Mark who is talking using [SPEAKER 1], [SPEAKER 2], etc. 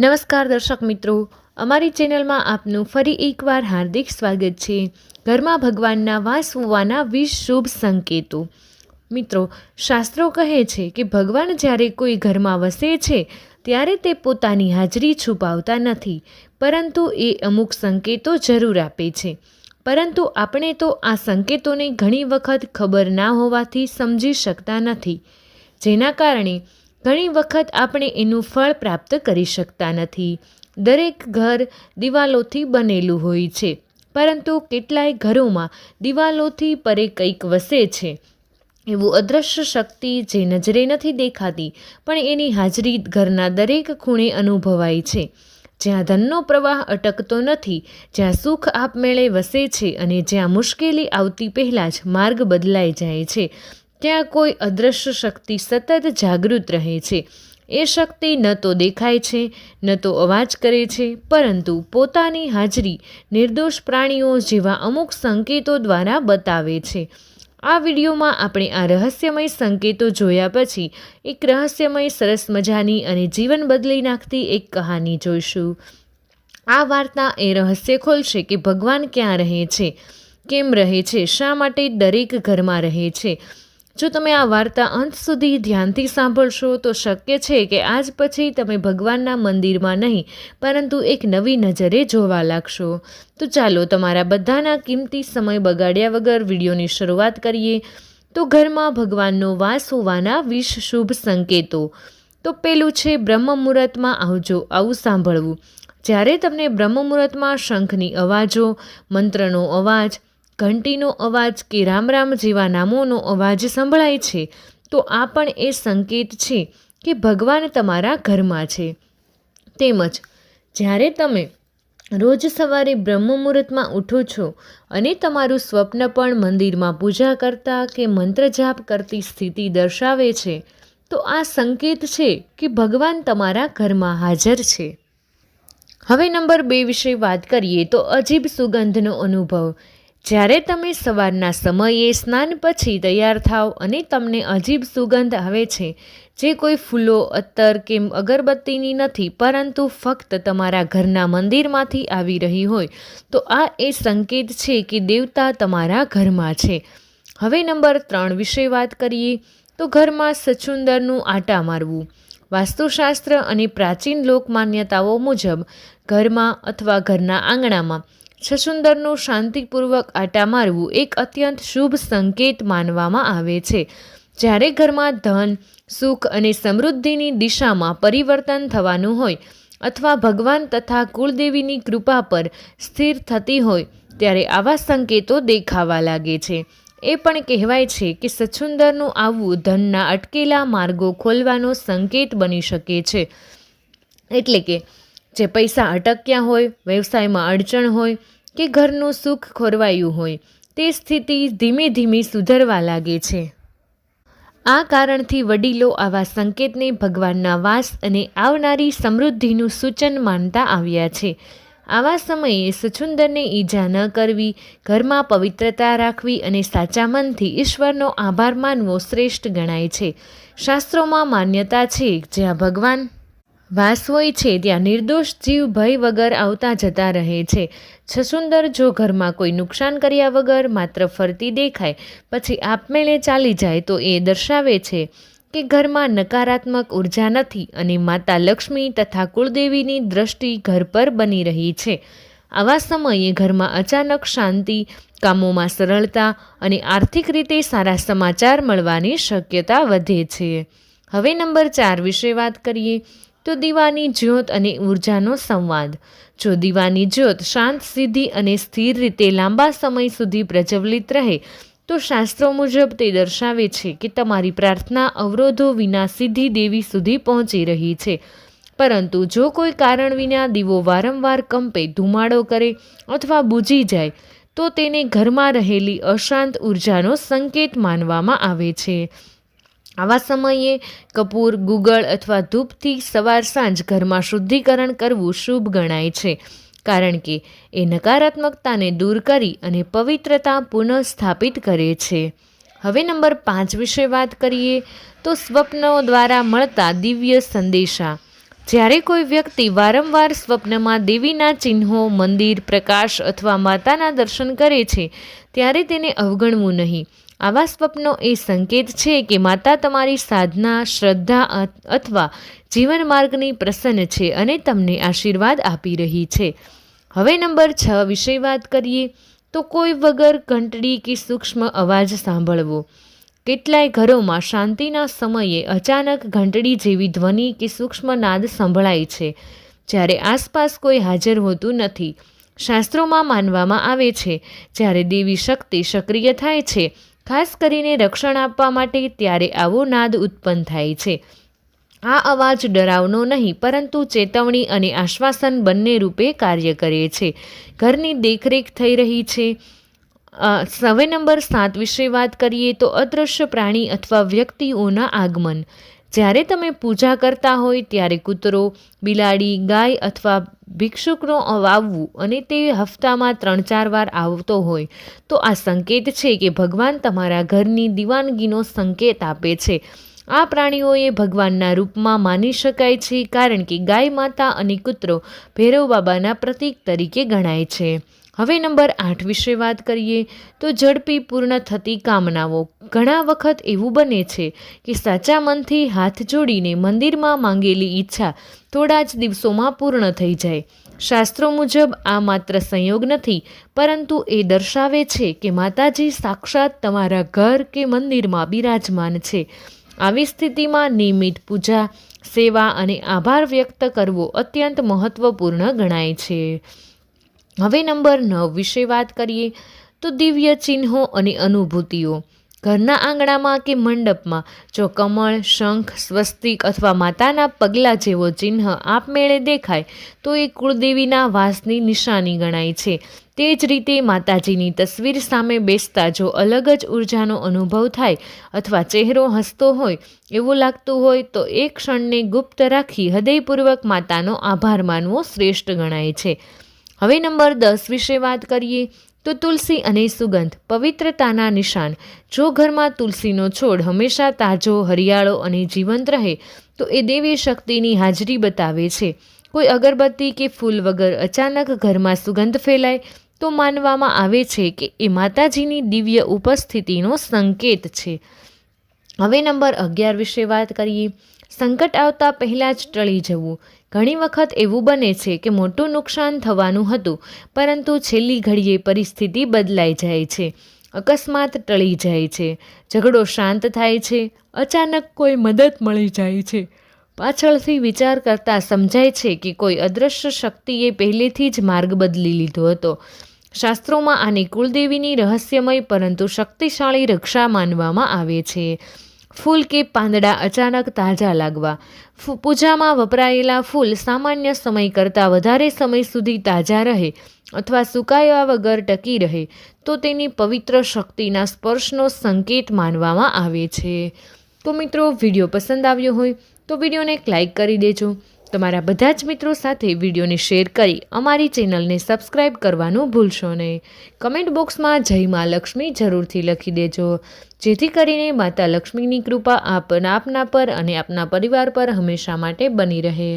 [SPEAKER 1] નમસ્કાર દર્શક મિત્રો. અમારી ચેનલમાં આપનું ફરી એકવાર હાર્દિક સ્વાગત છે. ઘરમાં ભગવાનના વાસ હોવાના વીસ શુભ સંકેતો. મિત્રો, શાસ્ત્રો કહે છે કે ભગવાન જ્યારે કોઈ ઘરમાં વસે છે, ત્યારે તે પોતાની હાજરી છુપાવતા નથી. પરંતુ એ અમુક સંકેતો જરૂર આપે છે. પરંતુ આપણે તો આ સંકેતોને ઘણી વખત ખબર ના હોવાથી સમજી શકતા નથી. જેના કારણે ઘણી વખત આપણે એનું ફળ પ્રાપ્ત કરી શકતા નથી. દરેક ઘર દિવાલોથી બનેલું હોય છે, પરંતુ કેટલાય ઘરોમાં દિવાલોથી પરે કંઈક વસે છે. એવું અદૃશ્ય શક્તિ જે નજરે નથી દેખાતી, પણ એની હાજરી ઘરના દરેક ખૂણે અનુભવાય છે. જ્યાં ધનનો પ્રવાહ અટકતો નથી, જ્યાં સુખ આપમેળે વસે છે અને જ્યાં મુશ્કેલી આવતી પહેલાં જ માર્ગ બદલાઈ જાય છે. ત્યાં કોઈ અદૃશ્ય શક્તિ સતત જાગૃત રહે છે. એ શક્તિ ન તો દેખાય છે, ન તો અવાજ કરે છે, પરંતુ પોતાની હાજરી નિર્દોષ પ્રાણીઓ જેવા અમુક સંકેતો દ્વારા બતાવે છે. આ વિડીયોમાં આપણે આ રહસ્યમય સંકેતો જોયા પછી એક રહસ્યમય સરસ મજાની અને જીવન બદલી નાખતી એક કહાની જોઈશું. આ વાર્તા એ રહસ્ય ખોલશે કે ભગવાન ક્યાં રહે છે, કેમ રહે છે, શા માટે દરેક ઘરમાં રહે છે જો તમે આ વાર્તા અંત સુધી ધ્યાનથી સાંભળશો, તો શક્ય છે કે આજ પછી તમે ભગવાનના મંદિરમાં નહીં, પરંતુ એક નવી નજરે જોવા લાગશો. તો ચાલો તમારા બધાના કિંમતી સમય બગાડ્યા વગર વિડીયોની શરૂઆત કરીએ. તો ઘરમાં ભગવાનનો વાસ હોવાના વીસ શુભ સંકેતો. તો પેલું છે બ્રહ્મ મુહૂર્તમાં આવજો, આવું સાંભળવું. જ્યારે તમને બ્રહ્મ મુહૂર્તમાં શંખની અવાજો, મંત્રનો અવાજ ઘંટીનો અવાજ કે રામ રામ જેવા નામોનો અવાજ સંભળાય છે, તો આ પણ એ સંકેત છે કે ભગવાન તમારા ઘરમાં છે. તેમજ, જ્યારે તમે રોજ સવારે બ્રહ્મ મુહૂર્તમાં ઉઠો છો અને તમારું સ્વપ્ન પણ મંદિરમાં પૂજા કરતા કે મંત્ર જાપ કરતી સ્થિતિ દર્શાવે છે, તો આ સંકેત છે કે ભગવાન તમારા ઘરમાં હાજર છે. હવે નંબર બે વિશે વાત કરીએ તો અજીબ સુગંધનો અનુભવ. જ્યારે તમે સવારના સમયે સ્નાન પછી તૈયાર થાવ અને તમને અજીબ સુગંધ આવે છે, જે કોઈ ફૂલો અત્તર કે અગરબત્તીની નથી, પરંતુ ફક્ત તમારા ઘરના મંદિરમાંથી આવી રહી હોય, તો આ એ સંકેત છે કે દેવતા તમારા ઘરમાં છે. હવે નંબર ત્રણ વિશે વાત કરીએ, તો ઘરમાં સચુંદરનું આટા મારવું. વાસ્તુશાસ્ત્ર અને પ્રાચીન લોકમાન્યતાઓ મુજબ, ઘરમાં અથવા ઘરના આંગણામાં છસુંદરનું શાંતિપૂર્વક આટા મારવું એક અત્યંત શુભ સંકેત માનવામાં આવે છે. જ્યારે ઘરમાં ધન, સુખ અને સમૃદ્ધિની દિશામાં પરિવર્તન થવાનું હોય અથવા ભગવાન તથા કુળદેવીની કૃપા પર સ્થિર થતી હોય, ત્યારે આવા સંકેતો દેખાવા લાગે છે. એ પણ કહેવાય છે કે સછુંદરનું આવવું ધનના અટકેલા માર્ગો ખોલવાનો સંકેત બની શકે છે. એટલે કે જે પૈસા અટક્યા હોય, વ્યવસાયમાં અડચણ હોય કે ઘરનું સુખ ખોરવાયું હોય, તે સ્થિતિ ધીમે ધીમે સુધરવા લાગે છે. આ કારણથી વડીલો આવા સંકેતને ભગવાનના વાસ અને આવનારી સમૃદ્ધિનું સૂચન માનતા આવ્યા છે. આવા સમયે સછુંદરને ઈજા ન કરવી, ઘરમાં પવિત્રતા રાખવી અને સાચા મનથી ઈશ્વરનો આભાર માનવો શ્રેષ્ઠ ગણાય છે. શાસ્ત્રોમાં માન્યતા છે જ્યાં ભગવાન વાસ હોય છે ત્યાં નિર્દોષ જીવ ભય વગર આવતા જતા રહે છે. છસુંદર જો ઘરમાં કોઈ નુકસાન કર્યા વગર માત્ર ફરતી દેખાય, પછી આપમેળે ચાલી જાય તો એ દર્શાવે છે કે ઘરમાં નકારાત્મક ઊર્જા નથી અને માતા લક્ષ્મી તથા કુળદેવીની દ્રષ્ટિ ઘર પર બની રહી છે. આવા સમયે ઘરમાં અચાનક શાંતિ, કામોમાં સરળતા અને આર્થિક રીતે સારા સમાચાર મળવાની શક્યતા વધે છે. હવે નંબર ચાર વિશે વાત કરીએ. તો દીવાની જ્યોત અને ઉર્જાનો સંવાદ. જો દીવાની જ્યોત શાંત, સીધી અને સ્થિર રીતે લાંબા સમય સુધી પ્રજ્વલિત રહે, તો શાસ્ત્રો મુજબ તે દર્શાવે છે કે તમારી પ્રાર્થના અવરોધો વિના સીધી દેવી સુધી પહોંચી રહી છે. પરંતુ જો કોઈ કારણ વિના દીવો વારંવાર કંપે ધુમાડો કરે અથવા બૂજી જાય, તો તેને ઘરમાં રહેલી અશાંત ઉર્જાનો સંકેત માનવામાં આવે છે. આવા સમયે કપૂર, ગુગળ અથવા ધૂપથી સવાર સાંજ ઘરમાં શુદ્ધિકરણ કરવું શુભ ગણાય છે. કારણ કે એ નકારાત્મકતાને દૂર કરી અને પવિત્રતા પુનઃસ્થાપિત કરે છે. હવે નંબર પાંચ વિશે વાત કરીએ તો સ્વપ્નો દ્વારા મળતા દિવ્ય સંદેશા. જ્યારે કોઈ વ્યક્તિ વારંવાર સ્વપ્નમાં દેવીના ચિહ્નો, મંદિર, પ્રકાશ અથવા માતાના દર્શન કરે છે, ત્યારે તેને અવગણવું નહીં. આવા સ્વપ્નો એ સંકેત છે કે માતા તમારી સાધના, શ્રદ્ધા અથવા જીવન માર્ગની પ્રસન્ન છે અને તમને આશીર્વાદ આપી રહી છે. હવે નંબર છ વિશે વાત કરીએ તો કોઈ વગર ઘંટડી કે સૂક્ષ્મ અવાજ સાંભળવો. કેટલાય ઘરોમાં શાંતિના સમયે અચાનક ઘંટડી જેવી ધ્વનિ કે સૂક્ષ્મ નાદ સંભળાય છે. જ્યારે આસપાસ કોઈ હાજર હોતું નથી, શાસ્ત્રોમાં માનવામાં આવે છે, જ્યારે દેવી શક્તિ સક્રિય થાય છે, ખાસ કરીને રક્ષણ આપવા માટે ત્યારે આવો નાદ ઉત્પન્ન થાય છે. આ અવાજ ડરાવનો નહીં, પરંતુ ચેતવણી અને આશ્વાસન બંને રૂપે કાર્ય કરે છે. ઘરની દેખરેખ થઈ રહી છે. હવે નંબર સાત વિશે વાત કરીએ તો અદૃશ્ય પ્રાણી અથવા વ્યક્તિઓના આગમન. જ્યારે તમે પૂજા કરતા હોય ત્યારે કૂતરો, બિલાડી, ગાય અથવા ભિક્ષુકનો આવવું અને તે હપ્તામાં ત્રણ ચાર વાર આવતો હોય, તો આ સંકેત છે કે ભગવાન તમારા ઘરની દિવાનગીનો સંકેત આપે છે. આ પ્રાણીઓએ ભગવાનના રૂપમાં માની શકાય છે કારણ કે ગાય માતા અને કૂતરો ભૈરવ બાબાના પ્રતીક તરીકે ગણાય છે. હવે નંબર આઠ વિશે વાત કરીએ, તો ઝડપી પૂર્ણ થતી કામનાઓ. ઘણા વખત એવું બને છે કે સાચા મનથી હાથ જોડીને મંદિરમાં માંગેલી ઈચ્છા થોડા જ દિવસોમાં પૂર્ણ થઈ જાય. શાસ્ત્રો મુજબ આ માત્ર સંયોગ નથી, પરંતુ એ દર્શાવે છે કે માતાજી સાક્ષાત તમારા ઘર કે મંદિરમાં બિરાજમાન છે. આવી સ્થિતિમાં નિયમિત પૂજા, સેવા અને આભાર વ્યક્ત કરવો અત્યંત મહત્વપૂર્ણ ગણાય છે. હવે નંબર નવ વિશે વાત કરીએ તો દિવ્ય ચિહ્નો અને અનુભૂતિઓ. ઘરના આંગણામાં કે મંડપમાં જો કમળ, શંખ, સ્વસ્તિક અથવા માતાના પગલાં જેવો ચિહ્ન આપમેળે દેખાય, તો એ કુળદેવીના વાસની નિશાની ગણાય છે. તે જ રીતે માતાજીની તસવીર સામે બેસતા જો અલગ જ ઉર્જાનો અનુભવ થાય અથવા ચહેરો હસતો હોય એવું લાગતું હોય, તો એ ક્ષણને ગુપ્ત રાખી હૃદયપૂર્વક માતાનો આભાર માનવો શ્રેષ્ઠ ગણાય છે. હવે નંબર દસ વિશે વાત કરીએ તો તુલસી અને સુગંધ, પવિત્રતાના નિશાન. જો ઘરમાં તુલસીનો છોડ હંમેશા તાજો, હરિયાળો અને જીવંત રહે, તો એ દેવી શક્તિની હાજરી બતાવે છે. કોઈ અગરબત્તી કે ફૂલ વગર અચાનક ઘરમાં સુગંધ ફેલાય, તો માનવામાં આવે છે કે એ માતાજીની દિવ્ય ઉપસ્થિતિનો સંકેત છે. હવે નંબર અગિયાર વિશે વાત કરીએ. સંકટ આવતા પહેલાં જ ટળી જવું. ઘણી વખત એવું બને છે કે મોટું નુકસાન થવાનું હતું, પરંતુ છેલ્લી ઘડીએ પરિસ્થિતિ બદલાઈ જાય છે. અકસ્માત ટળી જાય છે. ઝઘડો શાંત થાય છે. અચાનક કોઈ મદદ મળી જાય છે. પાછળથી વિચાર કરતાં સમજાય છે કે કોઈ અદૃશ્ય શક્તિએ પહેલેથી જ માર્ગ બદલી લીધો હતો. શાસ્ત્રોમાં આને કુળદેવીની રહસ્યમય પરંતુ શક્તિશાળી રક્ષા માનવામાં આવે છે. ફૂલ કે પાંદડા અચાનક તાજા લાગવા. પૂજામાં વપરાયેલા ફૂલ સામાન્ય સમય કરતાં વધારે સમય સુધી તાજા રહે અથવા સુકાયા વગર ટકી રહે, તો તેની પવિત્ર શક્તિના સ્પર્શનો સંકેત માનવામાં આવે છે. તો મિત્રો, વીડિયો પસંદ આવ્યો હોય તો વિડીયોને એક લાઇક કરી દેજો. તમારા બધા જ મિત્રો સાથે વિડીયોને શેર કરી અમારી ચેનલને સબસ્ક્રાઈબ કરવાનું ભૂલશો નહીં. કમેન્ટ બોક્સમાં જય મા લક્ષ્મી જરૂરથી લખી દેજો. જેથી કરીને માતા લક્ષ્મીની કૃપા આપના આપના પર અને આપના પરિવાર પર હંમેશા માટે બની રહે.